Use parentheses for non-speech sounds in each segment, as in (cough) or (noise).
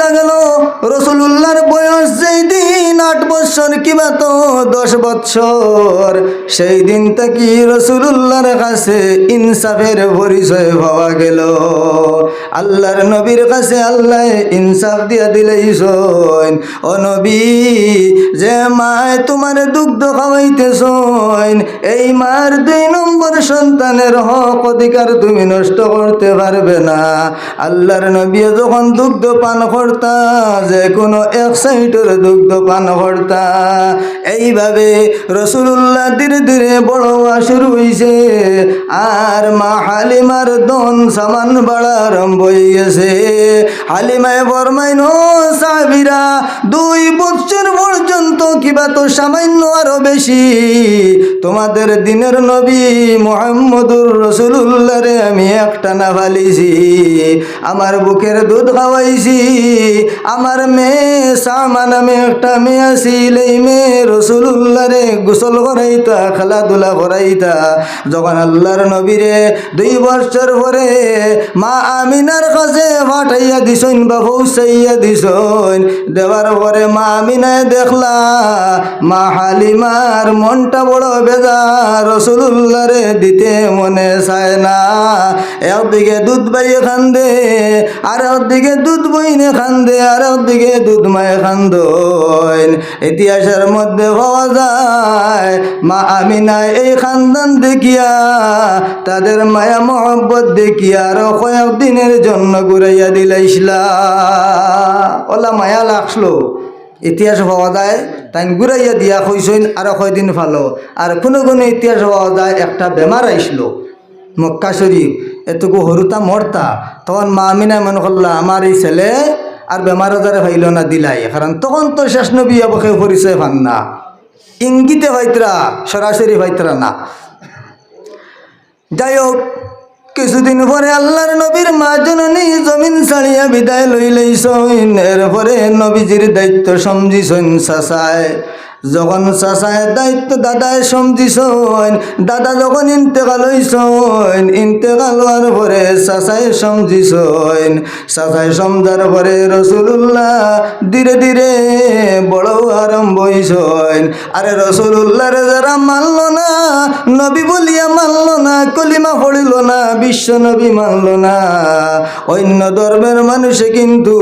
বোঝা গেল, রসুলুল্লাহর বয়স যেই দিন আট বছর কিবা তো দশ বছর সেই দিন থেকে রসুলুল্লাহর কাছে ইনসাফের পরিচয় পাওয়া গেল। আল্লাহর নবীর কাছে আল্লাহ ইনসাফ দিয়া দিলেই সইন। ও নবী, যে মায় তোমার দুগ্ধ খাওয়াইতেছইন এই মার দুই নম্বর সন্তানের হক অধিকার তুমি নষ্ট করতে পারবে না। আল্লাহর নবী যখন দুগ্ধ পান করতা, যে কোনো এক সাইটের দুগ্ধ পান করতা এইভাবে রসুল্লাহ ধীরে ধীরে বড় শুরু হয়েছে আর মা হালিমার দন সামান বাড়া আরম্ভ হয়ে গেছে হালিমায় বরমাইন সাবিরা দুই বছর পর্যন্ত কিবা তো সামান্য আরও বেশি। তোমাদের দিনের নবী মোহাম্মদুর রসুল্লাহ রে আমি একটা না ফালিছি। আমার বুকের দুধ খাওয়াইছি। আমার মেয়ে সামা নামে একটা মেয়ে আছিল, এই মেয়ে রসুল্লাহ রে গোসল করাইতা, খেলাধুলা করাইতা। যখন আল্লাহর নবীরে দুই বছর পরে মা আমিনার কাছে পাঠাইয়া দিছইন বা পৌঁছাইয়া দিছইন দেওয়ার পরে মা আমিনায় দেখলা, মা হালিমার মনটা বড় বেজার রসুল্লাহ রে দিতে মনে চায় না। একদিকে দুধ বাইয়ে খান্দে আর একদিকে দুধ বইনে খান্দে আর একদিকে দুধ মায়ে খান্দইন। ইতিহাসের মধ্যে পাওয়া যায়, মা আমিনায় এই খানদান দেখিয়া, তাদের মায়া মহব্বত দেখিয়া আরও কয়েকদিনের জন্য ঘুরাইয়া দিলাইছিলা ওলা মায়া লাগল ইতিহাস পাওয়া যায় তাই ঘুরাইয়া দিয়া কইসইন আরও কয়দিন ফালো। আর কোনো কোনো ইতিহাস পাওয়া যায়, একটা বেমার আইসলো। মক্কা শরীফ এটুকু হরুতা মরতা। তখন মা আমিনা মনে করলা, আমার এই ছেলে আর বেমার আজারে হইল না দিলাই। কারণ তখন তো শেষ নবী অবকে পরিচয় পান না। ইঙ্গিতে হয়তরা, সরাসরি হয়তরা না। যাই হোক কিছুদিন পরে আল্লাহর নবীর মা জননী জমিন ছাড়িয়া বিদায় লইলেই লইলেইছইন এরপরে নবীজির দায়িত্ব সমঝিছইন চাচায় যখন চাচায় দায়িত্ব দাদায় সমঝিছইন দাদা যখন ইন্তেকাল হইছইন ইন্তেকাল হওয়ার পরে চাচায় সমঝিছইন চাচায় সমঝার পরে রসুল্লাহ ধীরে ধীরে বড় আরম্ভ হইছইন আরে রসুল্লাহর যারা মানল না, নবী বলিয়া মানল না, কলিমা পড়িল না, বিশ্ব নবী মানল না। অন্য ধর্মের মানুষে কিন্তু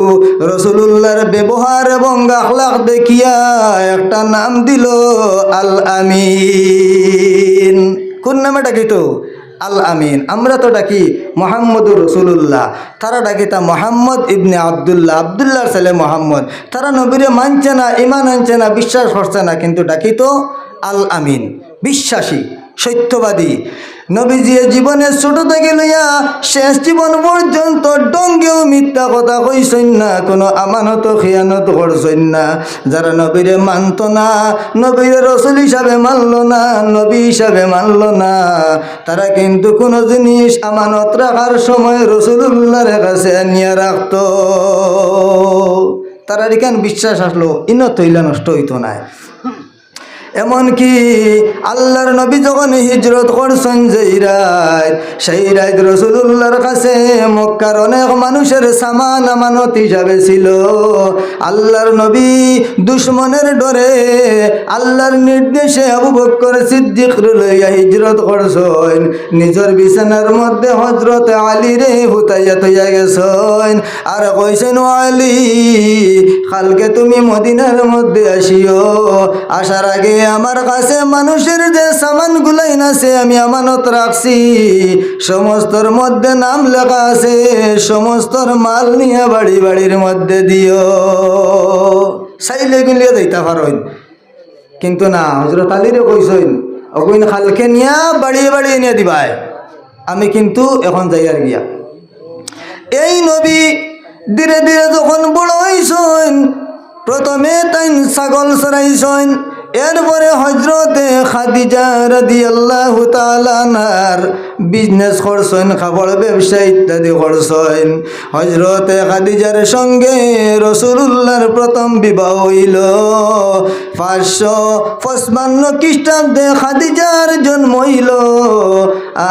রসুল্লাহর ব্যবহার এবং আখলাখ দেখিয়া একটা নাম দিল আল আমিন। কোন নামে ডাকিত আল আমিন। আমরা তো ডাকি মোহাম্মদুর রসুল্লাহ তারা ডাকি তা মোহাম্মদ ইবনে আবদুল্লাহ। আবদুল্লাহর ছেলে মোহাম্মদ। তারা নবীরে মানছে না ইমান আনছে না, বিশ্বাস করছে না, কিন্তু ডাকিত আল আমিন। বিশ্বাসী, সত্যবাদী। নবীজিয়ে জীবনের ছোট থেকে লইয়া শেষ জীবন পর্যন্ত ডঙ্গেও মিথ্যা কথা কইসইন না, কোনো আমানত খিয়ানত করছইন না। যারা নবীরে মানত না, নবীরে রসুল হিসাবে মানল না, নবী হিসাবে মানল না। তারা কিন্তু কোনো জিনিস আমানত রাখার সময় রসুল্লাহর কাছে নিয়ে রাখত। তারা এখান বিশ্বাস আসলো? ইনত হইলে নষ্ট হইতো না। এমনকি আল্লাহর নবী যখন হিজরত করছেন যেই রাত, সেই রাত রসুল্লাহর কাছে মক্কার অনেক মানুষের সামান আমানত হিসাবে ছিল। আল্লাহর নবী দুশ্মনের ডরে আল্লাহর নির্দেশে আবু বক্কর সিদ্দিক লইয়া হিজরত করছেন। নিজের বিছানার মধ্যে হজরত আলী রে হুতাইয়া তৈয়া গেছেন। আর কইছেন, "ও আলী, কালকে তুমি মদিনার মধ্যে আসিও। আসার আগে আমার কাছে মানুষের যে সামান গুলাইন আছে, আমি আমানত রাখছি। সমস্তর মধ্যে নাম লেখা আছে, সমস্তর মাল নিয়ে বাড়ি বাড়ির মধ্যে দিও। চাইলে গুলিয়ে দিতে পারেন কিন্তু না হজরত আলীরে কইসইন, অগুইন খালকে নিয়া বাড়িয়ে বাড়িয়ে নিয়ে দিবাই। আমি কিন্তু এখন যাই আর গিয়া। এই নবী ধীরে ধীরে যখন বড় হইসইন, প্রথমে তাই ছাগল চড়াইছইন এরপরে হজরতে খাদিজা রাদিয়াল্লাহু তাআলা তালানার বিজনেস করছেন, খাবার ব্যবসা ইত্যাদি করছেন। হজরতে খাদিজার সঙ্গে রসুল্লাহর প্রথম বিবাহ হইল। পাঁচশো পঁচপান্ন খ্রিস্টাব্দে খাদিজার জন্ম হইল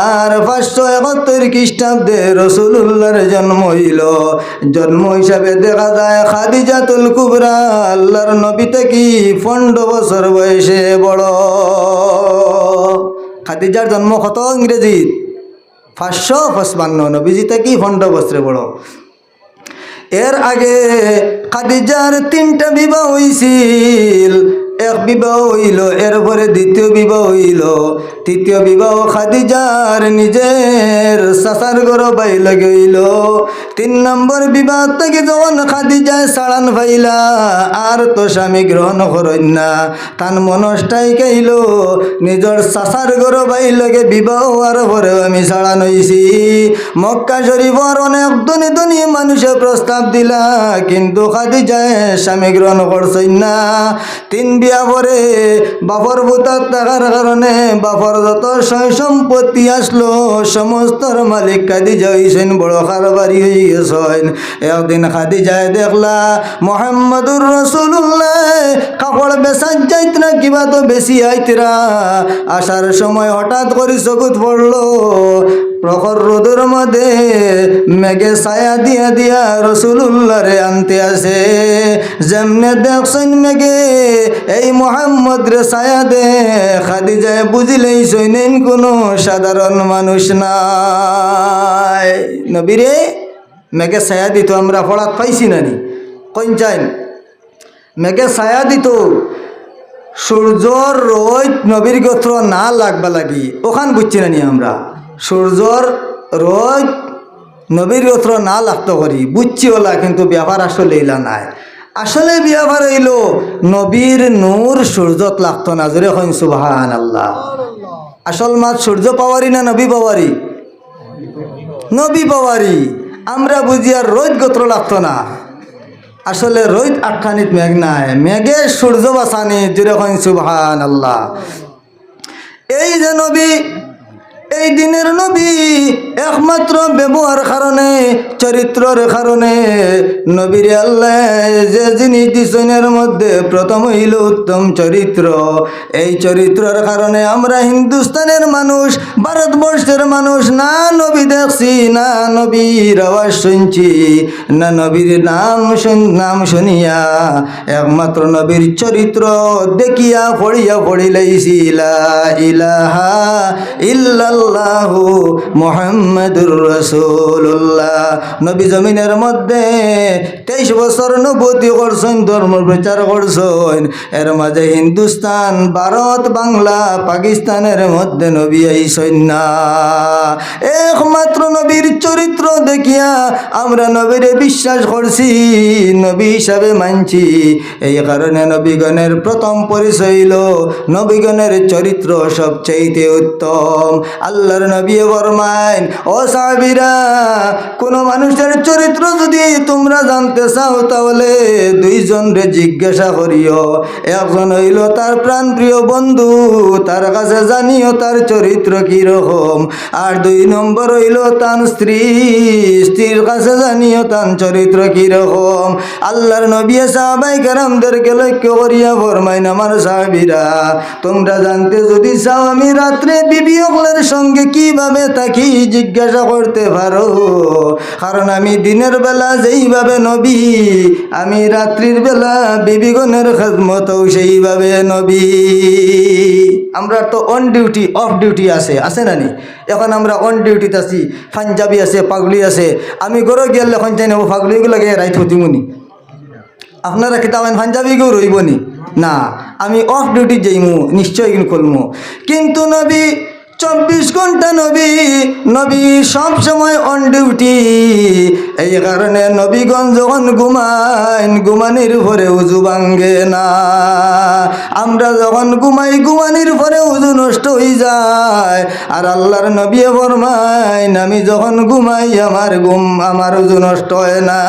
আর পাঁচশো একাত্তর খ্রিস্টাব্দে রসুল্লাহর জন্ম হইল। জন্ম হিসাবে দেখা যায়, খাদিজাতুল কুবরা আল্লাহর নবী থেকে পনেরো বছর বয়সে বড়। খাদিজার জন্ম কত ইংরেজি? পাঁচশো পঁচপান্ন। নবীজি কি ভণ্ড বস্ত্রে বড়? এর আগে খাদিজার তিনটা বিবাহ হইছিল। এক বিবাহ হইল এরপরে দ্বিতীয় বিবাহ হইল। তৃতীয় বিবাহ খাদিজার নিজের সাসার গর বাইল গইল তিন নম্বর বিবাহ থেকে যখন খাদিজায় সাড়ান ভাইলা আর তো স্বামী গ্রহণ করেন না। তান মনস্টাই গাইল নিজের সাসার গর বাইলগে বিবাহ হওয়ার পরেও আমি সাড়ান হইছি। মক্কা শরীফর অনেক ধনী ধনী মানুষে প্রস্তাব দিলা, কিন্তু খাদিজায় স্বামী গ্রহণ করছেন না। তিন বিয়া পরে বাপর ভূতার থাকার কারণে বাপর যত সয় সম্পত্তি আসলো, সমস্তর মালিক খাদিজা হইছেন, বড় কারবারি হয়ে গেছেন একদিন খাদিজায় দেখলা মোহাম্মদুর রসুল্লাহ যাইত না কিবা তো বেশি আইতরা। আসার সময় হঠাৎ করে চকুত পড়ল। প্রখর রোদের মধ্যে মেঘে ছায়া দিয়া দিয়া রসুল্লাহরে আনতে আসে। যেমনে দেখছেন মেঘে, এই মোহাম্মদ রে ছায়া দে খাদি যায় বুঝিলেই সৈনেন কোনো সাধারণ মানুষ নাই। নবীরে, মেঘে ছায়া দিত, আমরা পড়াত পাইছি নানি কইন চাইন, মেঘে ছায়া দিত। সূর্যর রোদ নবীর গোত্র না লাগবা লাগি। ওখান বুঝছি নানি আমরা। সূর্যর রোদ নবীর গোত্র না লাগতো করি বুঝছি ওলা, কিন্তু ব্যবহার আসলে ইলা নাই। আসলে ব্যবহার হইল, নবীর নূর সূর্যত লাগতো না। জোরে হইন সুবাহান আল্লাহ আসল মাছ সূর্য পাওয়ারি না নবী পাওয়ারি? নবী পাওয়ারি। আমরা বুঝি আর রোদ গোত্র লাগতো না। আসলে রোহিত আখ্যানিত মেঘ নাই। মেঘে সূর্য বাসানি যেরকম সুভান আল্লাহ এই যে নবী এই দিনের নবী একমাত্র ব্যবহার কারণে, চরিত্রের কারণে। নবীর আল্লাহ যে জিনিস দিশনের মধ্যে প্রথম হইল উত্তম চরিত্র। এই চরিত্রের কারণে আমরা হিন্দুস্তানের মানুষ, ভারতবর্ষের মানুষ, না নবী দেখছি, না নবীর আওয়াজ শুনছি, না নবীর নাম শুন- নাম শুনিয়া একমাত্র নবীর চরিত্র দেখিয়া পড়িয়া পড়িলাইছি ইলাহা ইল্লাল্লাহু। মুহাম্মাদুর রাসূলুল্লাহ। নবী জমিনের মধ্যে তেইশ বছর নবতী করছেন, ধর্ম প্রচার করছেন। এর মাঝে হিন্দুস্তান, ভারত, বাংলা, পাকিস্তানের মধ্যে নবী আইসেন না। একমাত্র নবীর চরিত্র দেখিয়া আমরা নবীরে বিশ্বাস করছি, নবী হিসাবে মানছি। এই কারণে নবীগণের প্রথম পরিচয় নবীগণের চরিত্র সবচাইতে উত্তম। আল্লাহর নবী বরমাইন ও সাহাবিরা, কোনো মানুষের চরিত্র যদি তোমরা জানতে চাও, তাহলে দুইজনরে জিজ্ঞাসা করিও। একজন হইল তার প্রাণপ্রিয় বন্ধু, তার কাছে জানিও তার চরিত্র কীরকম। আর দুই নম্বর হইল তার স্ত্রী, স্ত্রীর কাছে জানিও তার চরিত্র কীরকম। আল্লাহর নবী সাহাবাই কারামদেরকে লক্ষ্য করিয়া ফরমাইন, আমার সাহাবিরা, তোমরা জানতে যদি চাও, আমি রাত্রে বিবি সকলের সঙ্গে কীভাবে থাকি জিজ্ঞাসা করতে পারো? কারণ আমি দিনের বেলা যেইভাবে নবী, আমি রাত্রির বেলা বিবিগণের খেদমতও সেইভাবে নবী। আমরা তো অন ডিউটি অফ ডিউটি আছে আছে না নি? এখন আমরা অন ডিউটিতে আছি, পাঞ্জাবি আছে, পাগলি আছে। আমি গরো গেলে এখন চাই নেব পাগলিগুলোকে রাইত হতিমুনি আপনারা কিতাব পাঞ্জাবি কেউ রইবনি না? আমি অফ ডিউটি যাইমু নিশ্চয় কিন্তু করমু কিন্তু নবী চব্বিশ ঘণ্টা নবী নবী সব সময় অন ডিউটি এই কারণে নবীগঞ্জ যখন ঘুমাইন ঘুমানির পরে উজু ভাঙ্গে না। আমরা যখন ঘুমাই, ঘুমানির পরে উজু নষ্ট হয়ে যায়। আর আল্লাহর নবী ফরমাইন আমি যখন ঘুমাই, আমার ঘুম, আমার উজু নষ্ট হয় না।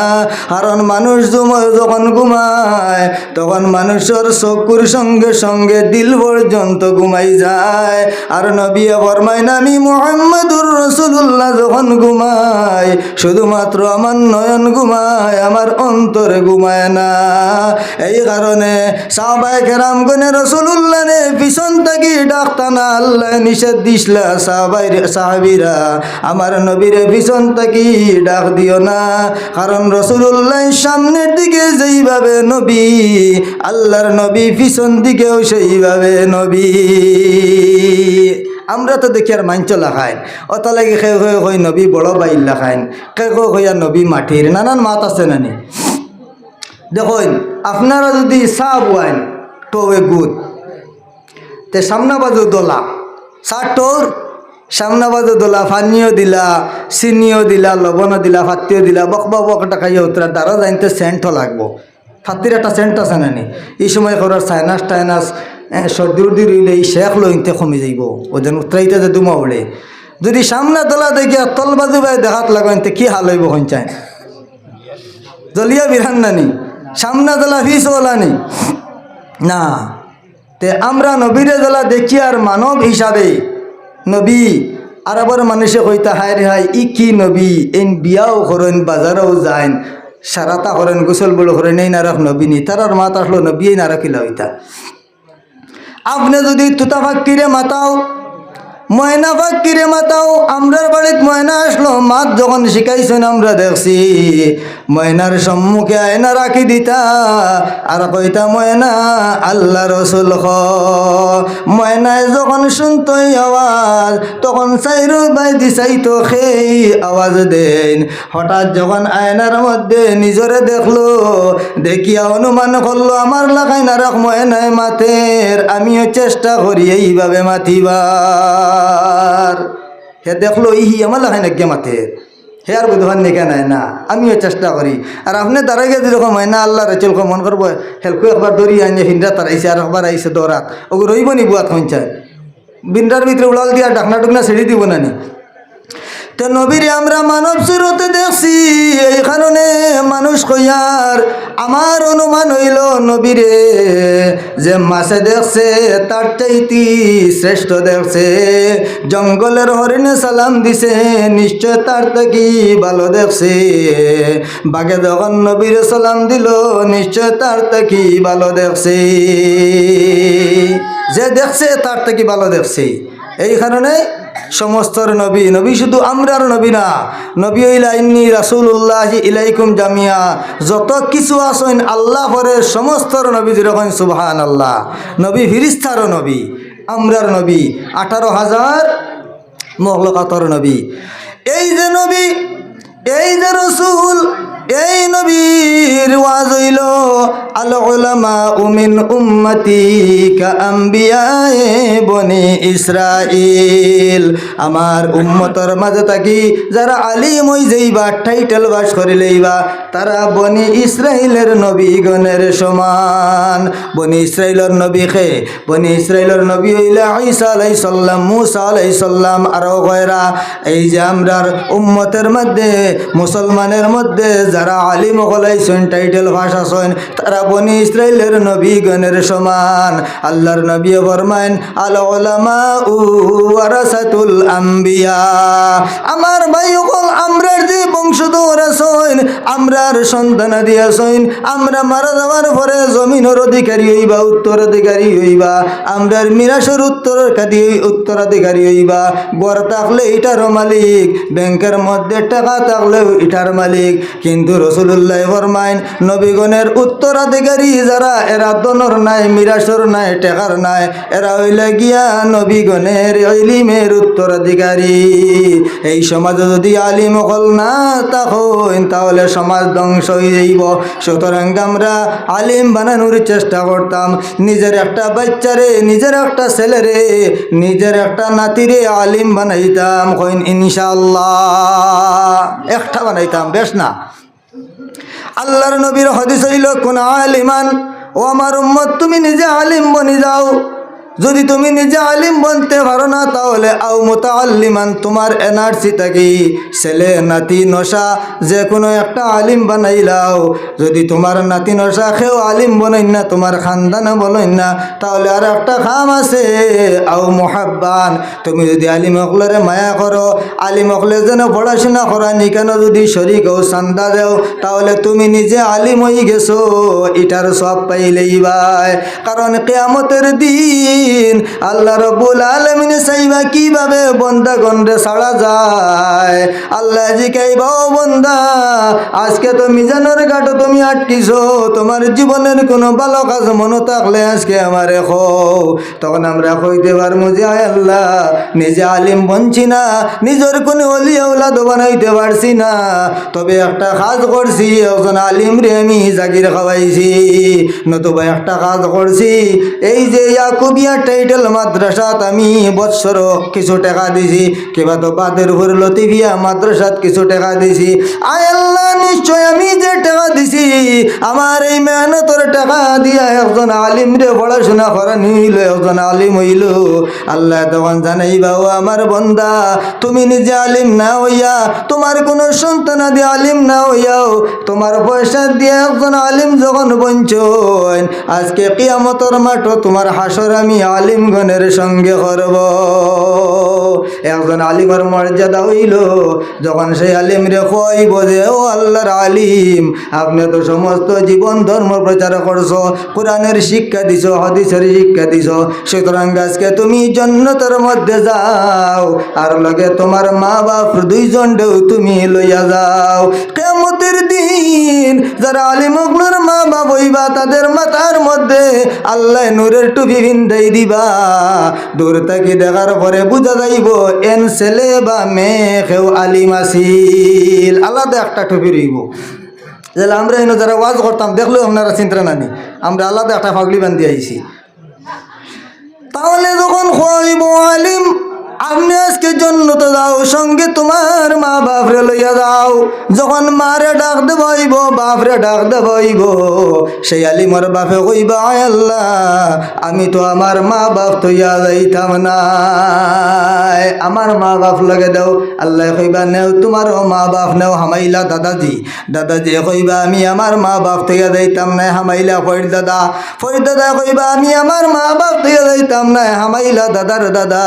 কারণ মানুষ যখন ঘুমায়, তখন মানুষের চকুর সঙ্গে সঙ্গে দিল পর্যন্ত ঘুমাই যায়। আর নবী ফরমাইন আমি মোহাম্মদুর রসুল্লাহ যখন ঘুমাই, শুধুমাত্র আমার নয়ন ঘুমায়, আমার অন্তরে ঘুমায় না। এই কারণে সাহবাই কেরাম গনে রসুল্লাহ রে পিছন থাকি ডাক্তানা আল্লাহ নিষেধ দিসলা, সাহবাই সাহাবিরা। আমার নবীরে পিছন থাকি ডাক দিও না। কারণ রসুল্লাহ সামনের দিকে যেইভাবে নবী, আল্লাহর নবী পিছন দিকেও সেইভাবে নবী। আমরা তো দেখি আর মাঞ্চ লাখাইন। অত লাগে খে খে কই নবী বড় বাইল লাখাইন। খে খে কইয়া নবী মাটির নানান মাত আছে নানি। দেখুন, আপনারা যদি চাহ বুয়াইন টোয়ে গুদ তে সামনা বাজু দোলা। চাহ টোর সামনা বাজু দোলা, ফানিও দিলা, চিনিও দিলা, লবণও দিলা ফাতিও দিলা বকবা বকটা খাইয়া উতরা দ্বারা জানতে সেন্টও লাগবো। ফাতির একটা সেন্ট আছে নানি। এই সময় করার সাইনাস টাইনাস সর্দি উর্দি রইলে এই শেখ লইতে কমে যাইব। ওজন উতরাইতে যে দুমা উড়ে যদি সামনা দোলা দেখিয়া তল বাজু বাই দেখাত লাগাইতে কি হাল হইব সঞ্চায় জলিয়া বিধান নানি, সামনা দলা ফিস ওলানি না। তে আমরা নবীরে দলা দেখি আর মানব হিসাবে। নবী আর আবার মানুষে কইতা, হায় রে হায়, ই কি নবী? এন বিয়াও করেন, বাজারেও যাইন। সারাতা করেন, গোসল বড় করেন, এই নারক নবী নি। তার মাত আসলো, নবী এই নারকিলা হইতা। আপনি যদি তুতা ফাক্কিরে মাতাও ময়না ফাক্কিরে মাতাও, আমরার বাড়িত ময়না আসলো। মাত যখন শিখাইছেন, আমরা দেখছি, ময়নার সম্মুখে আয়না রাখি দিতা। আর কইতা, ময়না, আল্লাহ রসুল খ ময়নায় যখন শুনতো এই আওয়াজ, তখন চাইরো বাই দিছাইতো সেই আওয়াজ দেন। হঠাৎ যখন আয়নার মধ্যে নিজরে দেখল, দেখিয়া অনুমান করল, আমার লাগাই না রাখ ময়নায় মাতের আমিও চেষ্টা করি এইভাবে মাতিবার হে দেখল, ইহি আমার লাগাই না গে মাতের হে আর বুধবার নিকে নাই না, আমিও চেষ্টা করি। আর আপনি তারা গিয়ে যেরকম হয় না আল্লাহ রেচল মন করব, হেলকু একবার দৌড়ি আইনে হিন্দা তার আইসে আর একবার আইসে দৌড়াত ওগু রইব নি বুয়াত হইচায় বিন্দার ভিতরে উড়াল দিয়া ডাকনা টুকনা ছেড়ে দিব না নি তো নবীরে আমরা মানব সুরতে দেখছি, এই কারণে মানুষ কইয়ার, আমার অনুমান হইল নবীরে যে মাছে দেখছে, তার চাইতি শ্রেষ্ঠ দেখছে। জঙ্গলের হরিণে সালাম দিছে, নিশ্চয় তার থেকে ভালো দেখছে। বাঘে যখন নবীরে সালাম দিল, নিশ্চয় তার থেকে ভালো দেখছে। যে দেখছে, তার থেকে ভালো দেখছে। এই কারণে সমস্তর নবী নবী শুধু আমরার নবী না। নবী ইলা ইন্নি রাসুল্লাহ ইলাইকুম জামিয়া। যত কিছু আসেন আল্লাহ পরে সমস্তর নবী যেরকম সুবহান আল্লাহ নবী ফিরিস্তারও নবী, আমরার নবী, আঠারো হাজার মহলকাতর নবী। এই যে নবী, এই যে রসুল এই নবীর ওয়াজ হইল, আল উলামা উমিন উম্মতি কা আম্বিয়ায়ে বনি ইসরাইল আমার উম্মতর মাঝে থাকি, যারা আলিম হই যাইবা, টাইটেল বাস করিলেইবা তারা বনি ইসরাইলের নবীগণের সমান। বনি ইসরাইলের নবী খে বনি ইসরাইলের নবী হইলা ঈসা আলাইহিস সালাম, মুসা আলাইহিস সালাম আরও গয়রা এই যে আমরার উম্মতের মধ্যে, মুসলমানের মধ্যে যারা আলিম হলাইছেন টাইটেল ভাষা সন তারা বনি ইসরাইলের নবীগণের সমান। আল্লাহর নবী ফরমাইন আল উ আম্বিয়া। আমার ভাই আমরার যে বংশধর আসইন আমরার সন্তানাদি আসইন আমরা মারা যাওয়ার পরে জমিনের অধিকারী হইবা, উত্তরাধিকারী হইবা, আমরার মিরাসের উত্তরাধিকারী উত্তরাধিকারী হইবা। গড় থাকলে এটার মালিক, ব্যাংকের মধ্যে টাকা থাকলেও এটার মালিক, কিন্তু রসুল্লাহ ফরমাইন, নবীগণের উত্তরাধিকারী যারা, এরা দনর নাই, মিরাসর নাই, টেকার নাই, এরা হইলে গিয়া নবীগণের ইলিমের উত্তরাধিকারী। এই সমাজে যদি আলিম হল না তখন তাহলে সমাজ ধ্বংস হয়ে যাইব। সুতরাং আমরা আলিম বানানোর চেষ্টা করতাম। নিজের একটা বাচ্চারে, নিজের একটা ছেলেরে, নিজের একটা নাতিরে আলিম বানাইতাম। কইন ইনশাল্লাহ একটা বানাইতাম, বেশ না? আল্লাহর নবীর হদিস হইল কোন আলিমান ও আমার উম্মত তুমি নিজে আলিম বনি যাও। যদি তুমি নিজে আলিম বনতে পারো না, তাহলে আও মোতাল্লিমান তোমার এনার্জি থাকি ছেলে, নাতি, নশা যে কোনো একটা আলিম বানাইলাও যদি তোমার নাতি, নশা খেও আলিম বনাই না, তোমার খানদানা বনাই না, তাহলে আর একটা খাম আছে। আও মোহাব্বান, তুমি যদি আলিম অকলরে মায়া করো, আলিম অকলে যেন পড়াশোনা করা নি কেন যদি শরিক ও চান্দা দেও, তাহলে তুমি নিজে আলিম হয়ে গেছো। এটার সব পাইলেই ভাই কারণ কেয়ামতের দিন আল্লাহ রব্বুল আলমিন চাইবা কীভাবে বন্দা গন্ডে ছাড়া যায়? আল্লাহ জিকাইবা বন্দা, আজকে তো মিজানের ঘাটে তুমি আটকিছো, তোমার জীবনের কোনো ভালো কাজ মনে থাকলে আজকে আমারে খো তখন আমরা কইতে পারব যে আল্লাহ, নিজে আলিম বনছি না, নিজের কোনো অলি আউলাদ বানাইতে পারছি না। তবে একটা কাজ করছি, একজন আলিম রে আমি জাগির খাওয়াইছি। নতুবা একটা কাজ করছি, এই যে ইয়াকুবিয়া টাইটেল মাদ্রাসাত আমি বৎসর কিছু টাকা দিছি। কিবা তো বাদের উপর লতিবিয়া মাদ্রাসাত কিছু টাকা দিছি। আয় আল্লাহ, নিশ্চয় আমি যে টাকা দিছি, আমার এই মেহনতর টাকা দিয়া একজন আলিম রে পড়াশোনা করা নিল, একজন আলিম হইল। আল্লাহ তখন জানাই, বাবু, আমার বন্দা, তুমি নিজে আলিম না হইয়া, তোমার কোনো সন্তান আদি আলিম না হইয়াও, তোমার পয়সা দিয়ে একজন আলিম যখন বঞ্চন, আজকে কিয়ামতর মাঠও তোমার হাসর আমি আলিমগণের সঙ্গে করব। একজন আলিমের মর্যাদা হইল, যখন সেই আলিম রে কইব যে, ও আল্লাহর আলিম, আপনি তো সমস্ত জীবন ধর্ম প্রচার করছ, কোরআনের শিক্ষা দিছ, হদিসের শিক্ষা দিছ, সুতরাং আজকে তুমি জন্নতের মধ্যে যাও, আর লগে তোমার মা বাপ দুইজনটাও তুমি লইয়া যাও। কেমতের দিন যারা আলিমগুলোর মা হইবা, তাদের মাথার মধ্যে আল্লাহ নূরের টুপি ভিন্দাই দিবা। দূর থেকে দেখার পরে বুঝা যাইব, এন ছেলে বা মেয়ে কেউ আলিম আসিল আলাদা একটা টুপি রইব। তাহলে আমরা এনে যারা ওয়াজ করতাম, দেখলেও আপনারা চিন্তা নানি আমরা আলাদা একটা ফাগলি বান্ধি আইছি। তাহলে যখন খোয়াইব আলিম, আপনি আজকে জন্য তো যাও, সঙ্গে তোমার মা বাপরে লইয়া যাও। যখন মারে ডাক দেবইব, বাপরে ডাক দে দেবইব। সেই আলিমর বাপে কইবা, আয় আল্লাহ, আমি তো আমার মা বাপ তৈয়া যাইতাম না। আমার মা বাপ লগে দেও। আল্লাহ কইবা, নেও তোমারও মা বাপ, নেও হামাইলা দাদাজি। দাদাজি কইবা, আমি আমার মা বাপ তৈয়া যাইতাম না, হামাইলা ফৈর দাদা। ফৈর দাদা কইবা, আমি আমার মা বাপ তৈয়া যাইতাম না, হামাইলা দাদার দাদা।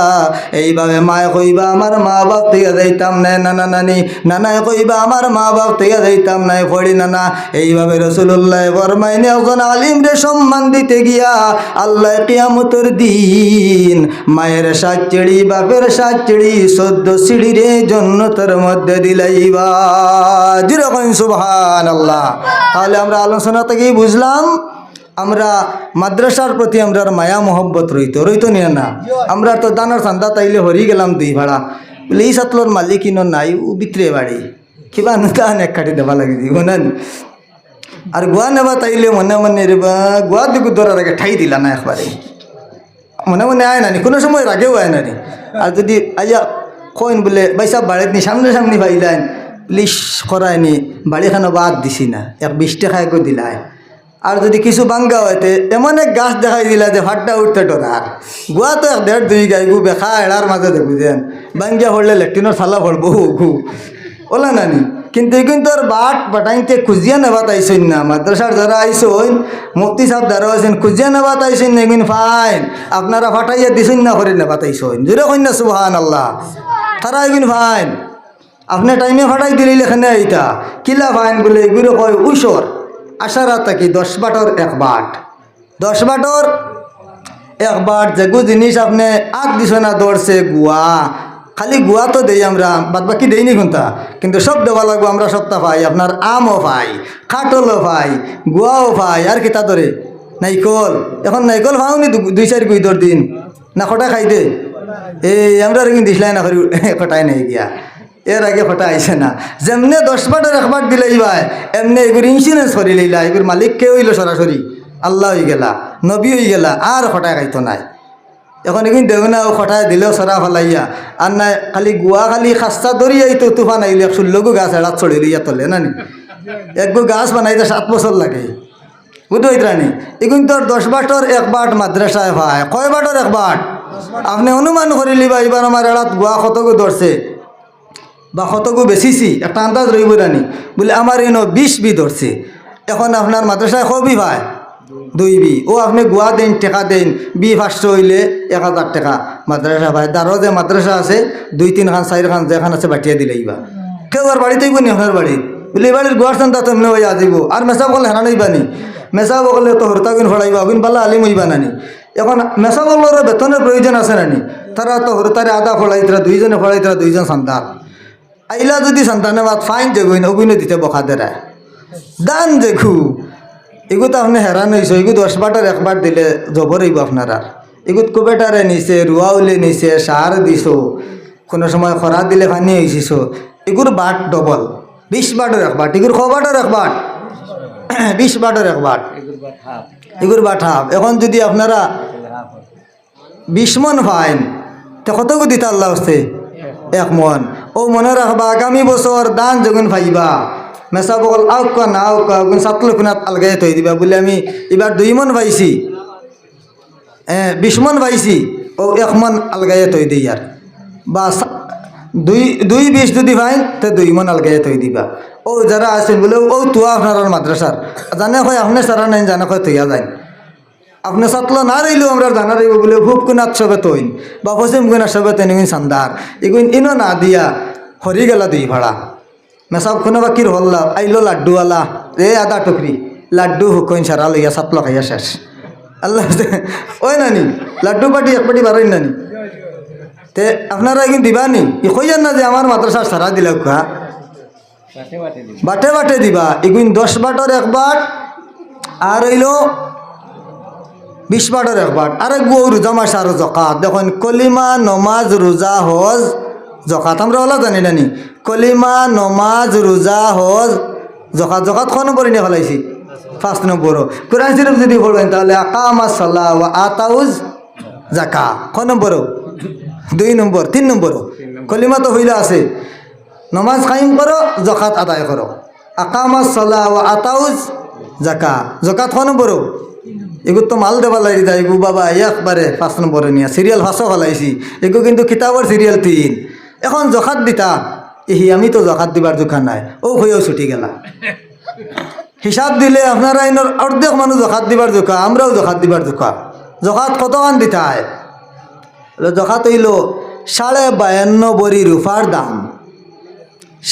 এইভাবে মায়ে কইবা আমার মা বাপ তৈয়া যাইতাম না নানা নানি। নানায় কইবা আমার মা বাপ তৈয়া যাইতাম না ফড়ি নানা। এইভাবে রসুল্লাহ বরমাইনে একজন আলিম রে সম্মান দিতে গিয়া আল্লাহ কিয়ামতের দিন মায়ের সাত চিড়ি বাপের সাত চিড়ি সদ্য সিঁড়ি রে জন্নতের মধ্যে দিলাইবা। যেরকম সুবহান আল্লাহ তাহলে আমরা আলোচনা থেকেই বুঝলাম আমরা মাদ্রাসার প্রতি আমরা মায়া, মোহব্বত রইতো রইতো নিয়ে না। আমরা তো দানার চান্দা তাইলে হরি গেলাম দুই ভাড়া। বলে, এই সাতলোর মালিক ইনো নাই, ও বিত্রে বাড়ি। কিবা অনুদান এক কাটি দেবা লাগে দিব না আর গোয়া নেবা তাইলে মনে মনে রে বা, গোয়া দিকে ধরার আগে ঠাই দিলা না একবারে। মনে মনে আয় নানি কোনো সময় রাগেও আয় নানি আর যদি আইয়া কইন বলে বাইসা বাড়িত নি, সামনে সামনে পাইলেন প্লিজ করায়নি বাড়িখানো বাদ দিছি না, এক বিশ টাকায় করে দিলাই আর যদি কিছু বাঙ্গা হইতে এমন এক গাছ দেখাই দিলা যে ফাটটা উঠতে টরার গুয়া তো এক দেড় দুই গাই গু বেখা এড়ার মাঝে দেখু যেন বাঙ্গিয়া পড়লে লেট্রিনের ফালা পড়ব গু। ওলা নানি, কিন্তু এই কিন্তু আর বাট বাটাইতে খুঁজিয়া নেবা তাইছেন না। মাদ্রাসার যারা আইসইন মুক্তি সাহেব যারা আছেন খুঁজিয়া নেবা তাইছেন না ফাইন, আপনারা ফাটাইয়া দিছেন না করে নেবা তাইছেন জোরে কইন না সুবহান আল্লাহ তারা কিন্তু ফাইন। আপনি টাইমে ফাটাই দিলে এখানে আইতা কিলা ফাইন বলে এগুলো কয় উসর আশারা থাকি দশ বাটর এক বাট। দশ বাটর এক বাট যেগু জিনিস আপনি আগ দিছ না দৌড়ছে গুয়া। খালি গুয়া তো দেই আমরা বাদ বাকি দেইনি কোনটা? কিন্তু সব দেওয়া লাগবো, আমরা সপ্তাহ পাই, আপনার আমও পাই কাটলও পাই, গুয়াও পাই, আর কিতা ধরে নাইকল। এখন নাইকল পাওনি দুই চার গুই দর দিন না খটা খাই দে এই, আমরা কিন্তু দিসলাই না করি, (laughs) কটাই নাই গিয়া। এর আগে ফটা আইছে না। যেমনে দশ বাটের একবার দিলে ভাই এমনি এগুলো ইন্স্যুরেন্স করে লইলা এগুলো মালিক কে হইল সরাসরি। আল্লাহ হয়ে গেলা, নবী হয়ে গেলা, আর ফটাই খাইতো নাই। এখন এগুলো দেও না ফটাই দিলেও সরা ফেলাইয়া। আর নাই, খালি গুয়া খালি খাস্তা দরিয়াই তো তুফান আইলে ষোলো গো গাছ এড়াত চড়ে লইয়া তলে, না নি? এক গো গাছ বানাইতে সাত বছর লাগে। পাইতরানি এগুন তোর দশ বাটর এক বাট মাদ্রাসায় ভাই কয় বাটর এক বাট? আপনি অনুমান করিলি বা এবার আমার এড়াত গোয়া কতগু ধরছে? বা কতগু বেশিছি একটা আন্দাজ রইব রানি বলে আমার এনো বিশ বি ধরছে এখন আপনার মাদ্রাসায় কবি ভাই? দুই বি। ও আপনি গুয়া দেন, টেকা দেন, বি ফার্স্ট হইলে এক হাজার টাকা। মাদ্রাসা ভাই তারও যে মাদ্রাসা আছে, দুই তিন খান চার খান যেখান আছে, বাটিয়া দিলে ইবা কেউ আর বাড়িতে নি আপনার বাড়ি বলে এই বাড়ির গুয়ার চান্দা তেমনি হয়ে আজিব। আর মেসা বকলে হেনা নইবানি মেসা বকলে তো হরতা হরতাগুন ফড়াইবা অগুন পাল্লা আলিম হইবা নানি। এখন মেসা বকলের বেতনের প্রয়োজন আছে নানি। তারা তো হরতারে আদা ফড়াইতরা দুইজনে ফড়াইতরা দুইজন সন্তান আইলা যদি সন্তানে বাদ ফাইন যেগুন অগুনে দিতে বখা দেরায় দান দেখু এগুলো আপনি হেরান হয়েছ এগুলো দশ বাটার একবার দিলে জবর হইব আপনার আর এগুলো কুবেটারে নিছে রুয়া উলে নিছে সার দিছ। কোনো সময় খরা দিলে পানি হয়েছিস এগুর বাট ডবল। বিশ বাটের এক বাট। এগুর খ বাটের এক বাট। (clears throat) বিশ বাটের এক বাট। এগুর but half. এখন যদি আপনারা বিশ মন ফাইন তো কত দিতে আল্লাহ হচ্ছে এক মন। ও মনে রাখবা, আগামী বছর দান যখন পাইবা মেসা বকল আউক না আউক গুণ সাতলো আলগাই থই দিবা বলে আমি এবার দুই মন পাইছি। হ্যাঁ বিশ মন পাইছি, ও এক মন আলগাই থই দিই আর বা দুই দুই বিশ যদি পাইন তো দুই মন আলগাই থই দিবা। ও যারা আছেন বলে, ও তুয়া আপনার মাদ্রাসার জানে হয় আপনি সারা নাই, জানে হয় তৈয়া যায়। আপনি সাতলো না রইলেও আমরা জানা রইব বলে খুব কুনাত সবে তৈন বা পশ্চিম কুনাত সবে তৈন ইগুন সান্দার। এগুন ইনো না দিয়া হরি গেলা দুই ভাড়া। মেসাব খুনা বাকির হল্লা আইলো লাড্ডুওয়ালা এ আদা টুকরি লাড্ডু হুকইন সারা লইয়া সাতলো খাইয়া শেষ। আল্লাহ ওই নানি লাড্ডু পাটি এক পাটি বারোই নানি। তে আপনারা এগুন দিবানি ই কইয়ান না যে আমার মাদ্রাসা সারা দিলা খা বাটে বাটে দিবা। এগুন দশ বাটর এক বাট আর হইল বিশ বাটের একবার। আরেক বউ রোজা মাস আর জকাত। দেখুন, কলিমা, নমাজ, রোজা, হজ, জকাত। আমরা ওলা জানি নানি কলিমা, নমাজ, রোজা, হজ, জকাত। জকাত ক নম্বর নিয়ে ফেলাইছি? পাঁচ নম্বর। কোরআন শরীফ যদি পড়বেন তাহলে আকামা সাল্লাহ আতাউজ জাকা ক নম্বর? দুই নম্বর, তিন নম্বর। কলিমা তো হইলা আছে। নমাজ কায়েম করো, জকাত আদায় করো। আকামা সাল্লাহ আতাউজ জাকা জকাত ক নম্বর? এগুলো তো মাল দেবা লাগি যায় এগু বাবা একবারে পাঁচ নম্বরে নিয়ে। সিরিয়াল ফাঁসও ফেলাইছি এগু কিন্তু কিতাবর সিরিয়াল তিন। এখন জখাত দিতা। ইহি আমি তো জখাত দিবার দোকান নাই। ও হয়েও ছুটি গেলা। হিসাব দিলে আপনারা এনার অর্ধেক মানুষ জখাত দিবার দোকা আমরাও জখাত দিবার দোকা জখাত কতখান দিতায় জখাত হইল সাড়ে বায়ান্ন বড়ি রুফার দাম।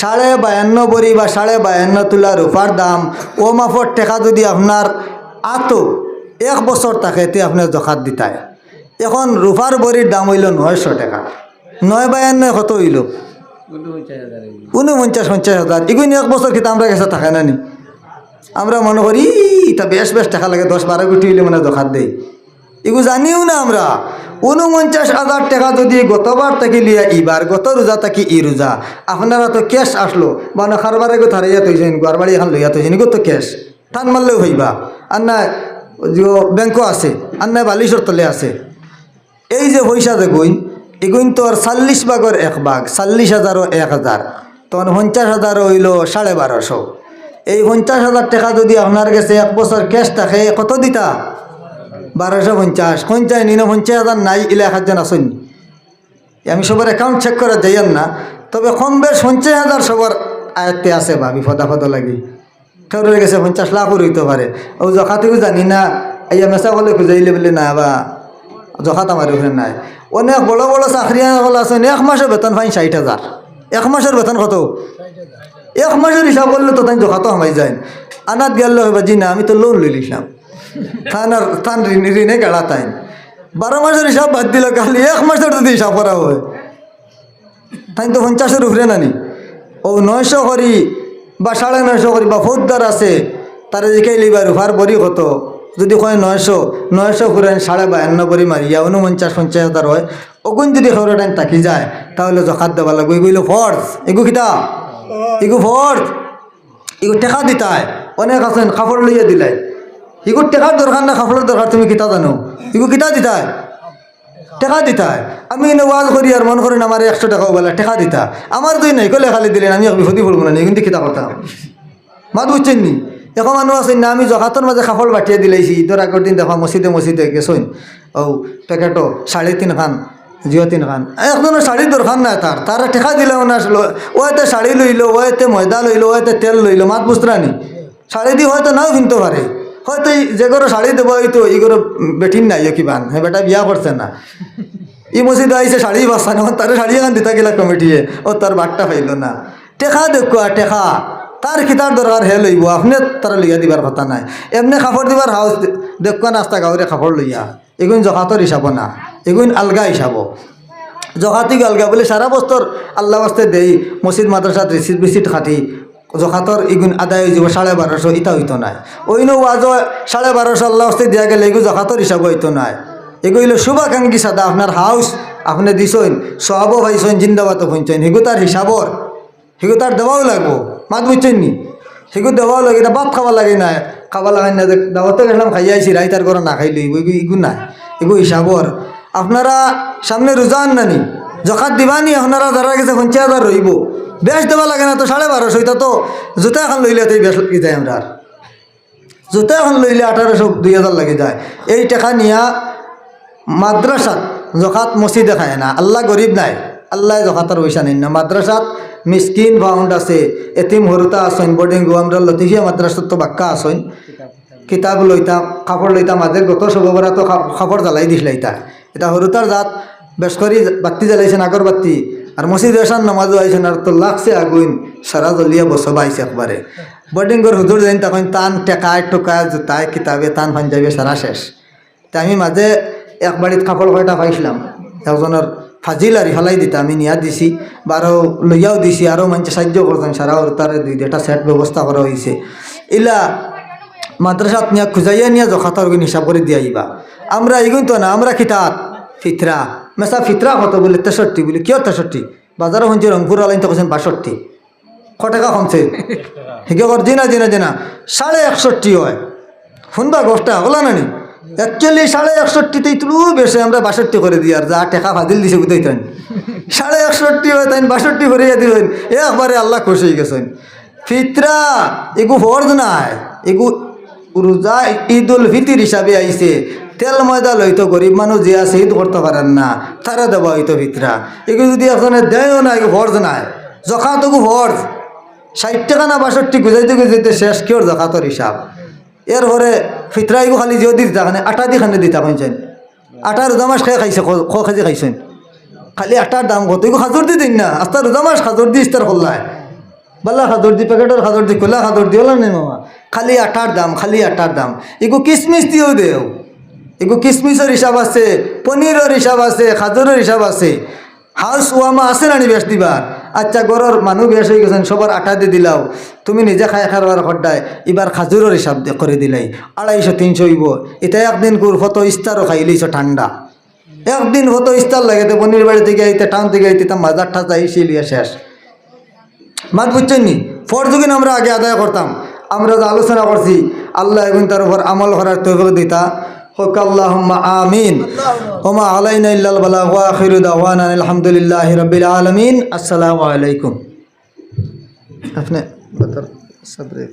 সাড়ে বায়ান্ন বড়ি বা সাড়ে বায়ান্ন তোলা রুফার দাম। ও মাফর টেকা যদি আপনার আতো এক বছর থাকে তে আপনার জখাত দিতায়। এখন রুফার বড়ির দাম হইল নয়শো টাকা। নয় বায়ান্ন কত হইল? উনপঞ্চাশ পঞ্চাশ হাজার। এগুলো এক বছর কিন্তু আমরা কাছে থাকে না নি আমরা মনে করি তা বেশ বেশ টাকা লাগে, দশ বারো কোটি হইলে মানে জখাত দেয় এগুলো জানিও না আমরা উনপঞ্চাশ হাজার টাকা যদি গতবার থেকে লিয়া ইবার গত রোজা থাকি ই রোজা। আপনারা তো ক্যাশ আসলো মানে খারবার আগে থারাইয়া তৈছেন গোয়ারবাড়ি এখন লইয়া তৈছেন এগুলো তো ক্যাশ। টান মারলেও হইবা। আর না ব্যাংকও আছে আর না বালিশর তলে আছে। এই যে পয়সা দেখুন এগুন তোর চাল্লিশ ভাগর এক ভাগ, চাল্লিশ হাজারও এক হাজার। তখন পঞ্চাশ হাজার হইল সাড়ে বারোশো। এই পঞ্চাশ হাজার টাকা যদি আপনার কাছে এক বছর ক্যাশ থাকে, কত দিতা? বারোশো পঞ্চাশ। পঞ্চাশ নিন পঞ্চাশ হাজার নাই, ইলে এক হাজার আসুন আমি সবার অ্যাকাউন্ট চেক করা যাইয়ান না। তবে কম বেশ পঞ্চাশ হাজার সবার আয়ত্তে আছে বা বিপদা ফদা লাগি। কেউরে গেছে, পঞ্চাশ লাখও রইতে পারে। ও জখাতেও জানি না এই মেসা বলে খুঁজাইলে বলে, না বা জখাত আমার ওখানে নাই। অনেক বড় বড় চাকরি আছে এক মাসের বেতন পাই ষাট হাজার। এক মাসের বেতন কত? এক মাসের হিসাব করলে তো তাই জখাতো হামাই যায় আনাত গেল হইবা, জি না, আমি তো লোন লই লিখলাম থান আর থান ঋণে গাড়া তাই বারো মাসের হিসাব বাদ দিল খালি এক মাসের যদি হিসাব করা হয় তাই তো পঞ্চাশের উপরে নানি। ও নয়শো করি বা সাড়ে নয়শো করি, বা ফৌজদার আছে, তারা জিকাই লিবার উফার বড়ি কত। যদি কয় নয়শো নয়শো ঘুরেন সাড়ে বায়ান্ন বড়ি মারিয়া উনপঞ্চাশ পঞ্চাশ হাজার হয়। অগুন যদি খবর টাইম তাকি যায়, তাহলে জখাত দেওয়া লাগবে। এগুলো ফর্স এগু কিতা? এগু ফর্স এগু টেকা দিতায় অনেক আছেন, কাপড় লইয়া দিলাই এগু টেকার দরকার না, কাপড়ের দরকার, তুমি কিতা জানো? এগু কিতা দিতায় টেকা দিতায় আমি এনে ওয়াজ করি আর মন করি না, আমার একশো টাকাও বলে টেকা দিতা। আমার তুই নাই, কলে খালি দিলেন, আমি বিপদি পড়ব না কিন্তু কিতা করতাম মাত বুঝছেন নি? এখন মানুষ আছে না, আমি জহাতর মাঝে কাপড় বাটিয়ে দিলাইছি তোর আগর দিন দেখা মসজিদে মসজিদে গেছইন। ও প্যাকেটও সাড়ে তিন খান জিও তিন খান। একজনের শাড়ি দরকার নাই তার তারা টেকা দিলেও না ও এতে শাড়ি লইলো ও এতে ময়দা লইলো ও এতে তেল লইলো মাত বুঝরানি শাড়ি দিয়ে হয়তো নাও কিনতে পারে হয়তো এই যে করে শাড়ি দেবো, হয়তো এইগুলো বেঠিন নাই কিবান হ্যাঁ বেটা বিয়া করছে না। ই মসজিদে আইসে শাড়ি বাসা না তার শাড়ি এখন দিতা গেলা কমিটিয়ে, ও তার বাট্টা পাইল না। টেকা দেখো টেকা তার কিতার দরকার হে লইব, আপনি তারা লইয়া দিবার কথা নাই। এমনি কাপড় দিবার হাউস দেখো নাস্তা গাঁৱৰে কাপড় লইয়া এগুন জকাতর হিসাব না এগুন আলগা হিসাব জকাতি আলগা বলে সারা বস্তর আল্লাহ বাস্তে দেই মসজিদ মাদ্রাসাত রিসিট বিসিট খাটি জকাতর ইগুন আদায় হয়ে যাব সাড়ে বারোশো ইটা হইতো নাই ওইনো ওয়াজ সাড়ে বারোশো আল্লাহ বাস্তে দিয়া গেলে এগু জকাতর হিসাব হইতো নাই এগুলো শুভাকাঙ্ক্ষী সাদা আপনার হাউস আপনি দিছইন সহাবও পাইছেন জিন্দাবাদও শুনছেন সেগু তার হিসাবর সেগু তার দেওয়াও লাগবো মাত বুঝছেন নি সেগু দেওয়াও লাগে এটা ভাত খাওয়া লাগে না খাওয়া লাগে না দাওয়াতে গেলাম খাই আইছি রাই তার ঘরে না খাইলি এগু এগু নাই এগু হিসাবর আপনারা সামনে রোজান নানি জকাত দিবানি আপনারা যারা গেছে পঞ্চাশ হাজার রইব বেশ দেওয়া লাগে না তো, সাড়ে বারোশো এটা তো। জোতা এখন লইলে তো বেশ লাগি যায় আমরা জোতা এখন লইলে আঠারোশো দুই হাজার লাগে যায়। এই টাকা নিয়া মাদ্রাসাত জকাত মসজিদে খায় না। আল্লাহ গরিব নাই। আল্লাহ জকাতের পয়সা নিন না মাদ্রাসাত মিসকিন ফাউন্ড আছে, এতিম হরুতা আসইন বোর্ডিং আমরা লতিফিয়া মাদ্রাসাত তো বাক্কা আসইন কিতাব লইতাম, কাপড় লইতাম, মাঝে গত সবরা তো কাপ- কাপড় জ্বালাই দিস লাইতা এটা হরুতার জাত বেশ করি বাতি জ্বালাইছেন আগর বাতি আর মসজিদ এসান নামাজও আইছেন আর তো লাগছে আগুন সারা জ্বলিয়া বসব আইছে একবারে। বোর্ডিংয়ের হুজুর যাইন তখন টান টেকায় টোকায় জোতায় কিতাবে টান পাঞ্জাবে সারা শেষ। তা আমি মাঝে এক বাড়িত কাপড় কয়টা পাইছিলাম। একজনের ফাজিল আর ফেলাই দিতে, আমি নিয়া দিছি বারো লইয়াও দিছি আরও মানুষ সাহায্য করছেন সারা ওর তার দুই একটা সেট ব্যবস্থা করা হয়েছে ইলা মাদ্রাসাত নিয়া, খুঁজাইয়া নিয়া জখাতর হিসাব করে দিয়া আইবা আমরা এগুন তো না, আমরা কিতাব ফিতরা। মেসা ফিতরা কত বলে তেষট্টি বলে, কিয় তেষট্টি? বাজারও শুনছি রংপুর আলাইন তো বাষট্টি। ক টাকা কমছে? হিকে কর, জিনা জিনা জিনা। সাড়ে একষট্টি হয়। শুনবা গোষ্ঠটা হলা নানি? অ্যাকচুয়ালি সাড়ে একষট্টিতেই তুলু বেশি আমরা বাষট্টি করে দিই, আর যা টেকা ফাদিল দিছে বুঝতেই তাই সাড়ে একষট্টি হয় তাই বাষট্টি করে দিলেন একবারে আল্লাহ খুশি হয়ে গেছেন। ফিতরা, এগু ফর্জ নাই। এগু রোজা ঈদ উল ফিতির হিসাবে আইছে। তেল ময়দা লইতো গরিব মানুষ যে আছে ঈদ করতে পারেন না, তারা দেওয়া হইতো ফিতরা এগু যদি একজনে দেয়ও না ফর্জ নাই। জখাতগু ফর্জ। ষাট টাকা না বাষট্টি গুজাইতে গুজাইতে শেষ কিয়র জখাতর হিসাব এর পরে ফিতরাইগু খালি দি দিতা খানে আটা দি খানে দিতা কইছেন আটা রোজা মাস খেয়ে খাইছে খ খাজি খাইছেন? খালি আটার দাম কত? এগু খাজর দি দিন না আস্তা রোজা মাস খাজর দি ইস্তার করলায় বাল্লা খাজর দি প্যাকেটের খাজর দি খোলা খাজর দি ওলা নেই মামা। খালি আটার দাম, খালি আটার দাম। এগু কিসমিস দিও দেও। এগু কিসমিসের হিসাব আছে, পনিরের হিসাব আছে, খাজরের হিসাব আছে। হাউস ওয়ামা আছে নানি বেশ দিবার? আচ্ছা গরর মানুহ বেশ হয়ে গেছেন, সবার আটা দিয়ে দিলাও। তুমি নিজে খাই খারবার খড্ডায়, এবার খাজুরের হিসাব করে দিলাই। আড়াইশো, তিনশো হইব। এটা একদিন কুর, ফত ইস্তারও খাই লইছ ঠান্ডা। একদিন ফত ইস্তার লাগে তো পনির বাড়ি থেকে আইতে, টাউন থেকে আইতে তাম বাজার ঠাজা লিয়া শেষ। মাত বুঝছেন নি? ফরজুকিন আমরা আগে আদায় করতাম। আমরা যে আলোচনা করছি, আল্লাহ এবং তার উপর আমল করার তৌফিক দিতা। হোক আল্লাহুম্মা আমিন ওমা আলাইনা ইল্লাল বালাগ ওয়া আখিরু দাওয়ানা আলহামদুলিল্লাহি রাব্বিল আলামিন আসসালামু আলাইকুম আপনি বতর সবরে